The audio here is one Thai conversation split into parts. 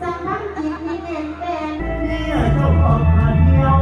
สัมพันธ์จิตนี้เด่นเด่นเนี่ยเจ้าของมาเดียว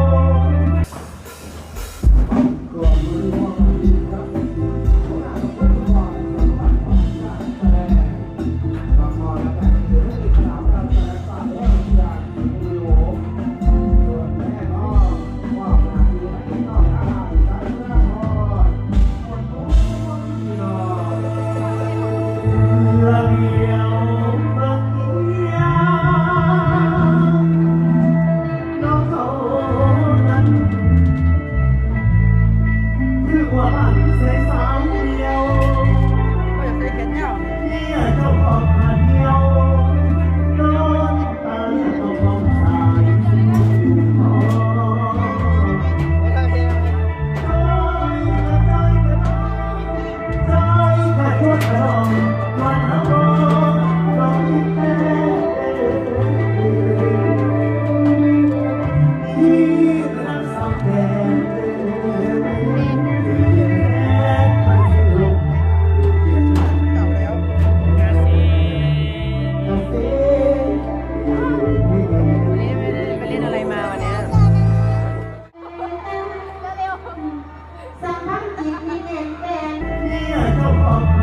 Thank you. จิตนี้เป็นเป็นเนี่ยเจ้าของ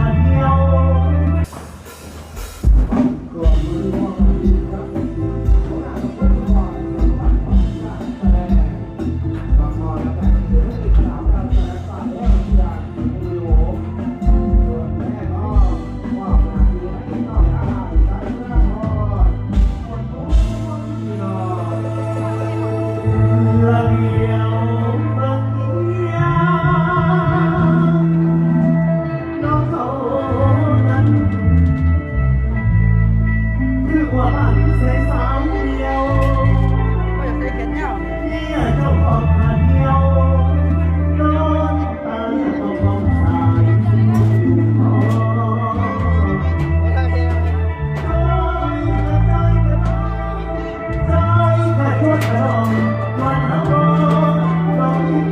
พระองค์วันพระองค์